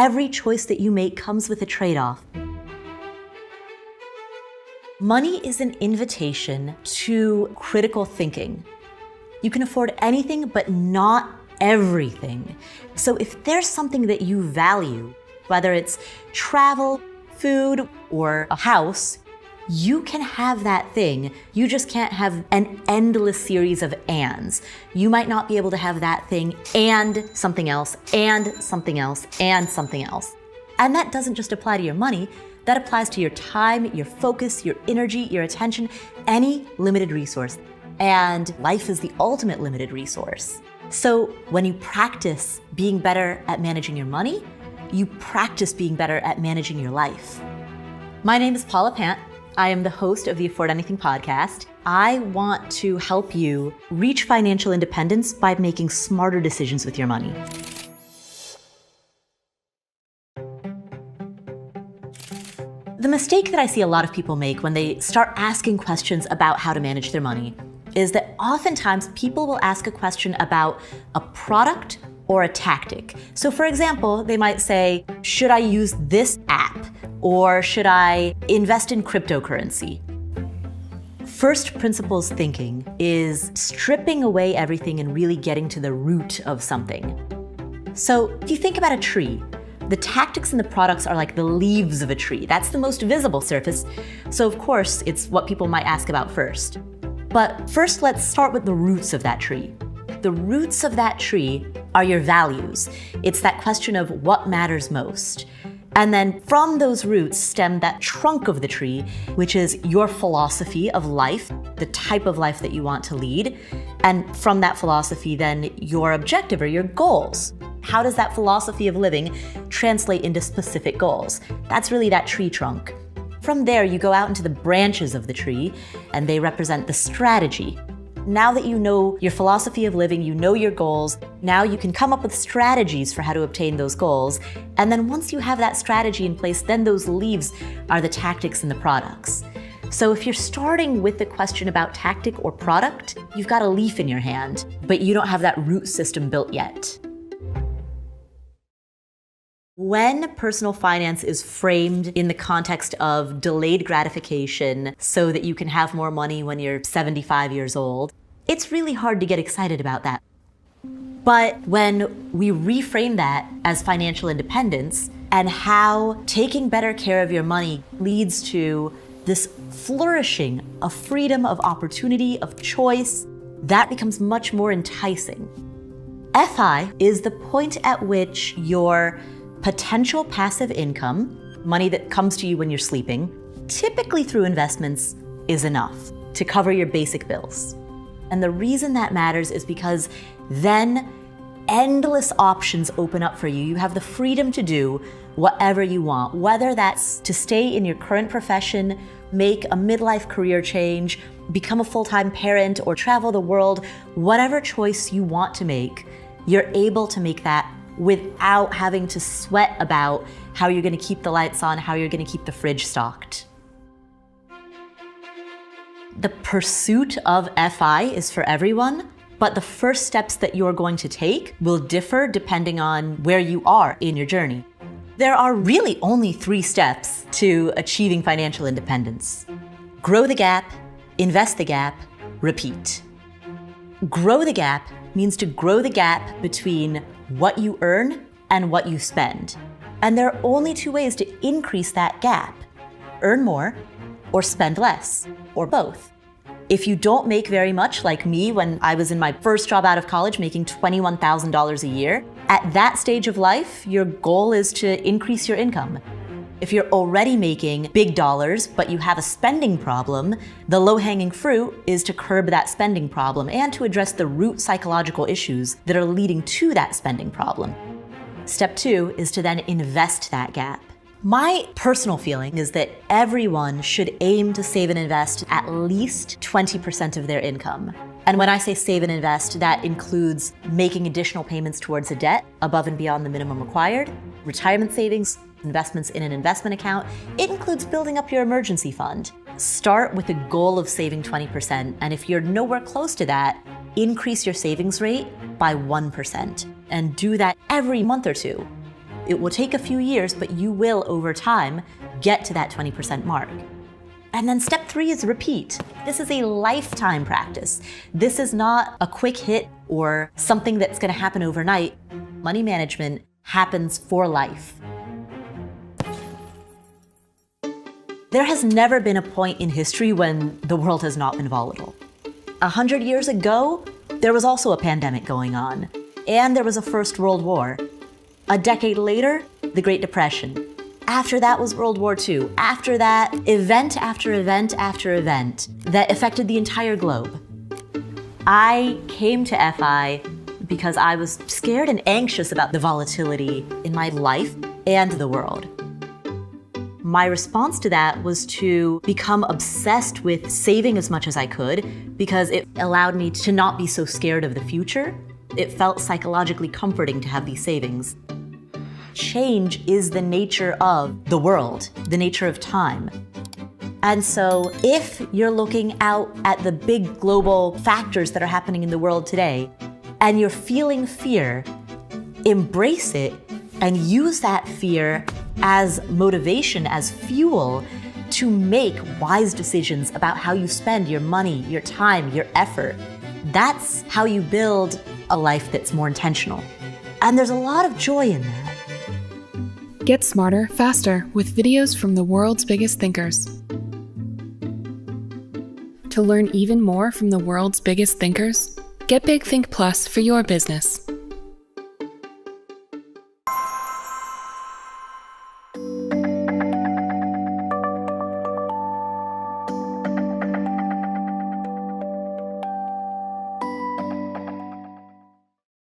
every choice that you make comes with a trade off. Money is an invitation to critical thinking. You can afford anything, but not everything. So if there's something that you value, whether it's travel, food, or a house, you can have that thing. You just can't have an endless series of ands. You might not be able to have that thing and something else, and something else, and something else. And that doesn't just apply to your money, that applies to your time, your focus, your energy, your attention, any limited resource. And life is the ultimate limited resource. So when you practice being better at managing your money, you practice being better at managing your life. My name is Paula Pant. I am the host of the Afford Anything podcast. I want to help you reach financial independence by making smarter decisions with your money. The mistake that I see a lot of people make when they start asking questions about how to manage their money is that oftentimes people will ask a question about a product or a tactic. So, for example, they might say, Should I use this app? Or should I invest in cryptocurrency? First principles thinking is stripping away everything and really getting to the root of something. So, if you think about a tree, the tactics and the products are like the leaves of a tree. That's the most visible surface. So, of course, it's what people might ask about first. But first, let's start with the roots of that tree. The roots of that tree are your values. It's that question of what matters most. And then from those roots stem that trunk of the tree, which is your philosophy of life, the type of life that you want to lead. And from that philosophy, then your objective or your goals. How does that philosophy of living translate into specific goals? That's really that tree trunk. From there, you go out into the branches of the tree, and they represent the strategy. Now that you know your philosophy of living, you know your goals, now you can come up with strategies for how to obtain those goals. And then once you have that strategy in place, then those leaves are the tactics and the products. So if you're starting with the question about tactic or product, you've got a leaf in your hand, but you don't have that root system built yet. When personal finance is framed in the context of delayed gratification so that you can have more money when you're 75 years old, it's really hard to get excited about that. But when we reframe that as financial independence and how taking better care of your money leads to this flourishing of freedom, of opportunity, of choice, that becomes much more enticing. FI is the point at which your potential passive income, money that comes to you when you're sleeping, typically through investments, is enough to cover your basic bills. And the reason that matters is because then endless options open up for you. You have the freedom to do whatever you want, whether that's to stay in your current profession, make a midlife career change, become a full time parent, or travel the world, whatever choice you want to make, you're able to make that without having to sweat about how you're going to keep the lights on, how you're going to keep the fridge stocked. The pursuit of FI is for everyone, but the first steps that you're going to take will differ depending on where you are in your journey. There are really only three steps to achieving financial independence grow the gap, invest the gap, repeat. Grow the gap means to grow the gap between what you earn and what you spend. And there are only two ways to increase that gap earn more or spend less, or both. If you don't make very much, like me when I was in my first job out of college making $21,000 a year, at that stage of life, your goal is to increase your income. If you're already making big dollars, but you have a spending problem, the low hanging fruit is to curb that spending problem and to address the root psychological issues that are leading to that spending problem. Step two is to then invest that gap. My personal feeling is that everyone should aim to save and invest at least 20% of their income. And when I say save and invest, that includes making additional payments towards a debt above and beyond the minimum required, retirement savings, investments in an investment account. It includes building up your emergency fund. Start with a goal of saving 20%, and if you're nowhere close to that, increase your savings rate by 1% and do that every month or two. It will take a few years, but you will, over time, get to that 20% mark. And then step three is repeat. This is a lifetime practice. This is not a quick hit or something that's going to happen overnight. Money management happens for life. There has never been a point in history when the world has not been volatile. A hundred years ago, there was also a pandemic going on, and there was a First World War. A decade later, the Great Depression. After that was World War II. After that, event after event after event that affected the entire globe. I came to FI because I was scared and anxious about the volatility in my life and the world. My response to that was to become obsessed with saving as much as I could because it allowed me to not be so scared of the future. It felt psychologically comforting to have these savings. Change is the nature of the world, the nature of time. And so, if you're looking out at the big global factors that are happening in the world today and you're feeling fear, embrace it and use that fear as motivation, as fuel to make wise decisions about how you spend your money, your time, your effort. That's how you build a life that's more intentional. And there's a lot of joy in that. Get smarter, faster with videos from the world's biggest thinkers. To learn even more from the world's biggest thinkers, get Big Think Plus for your business.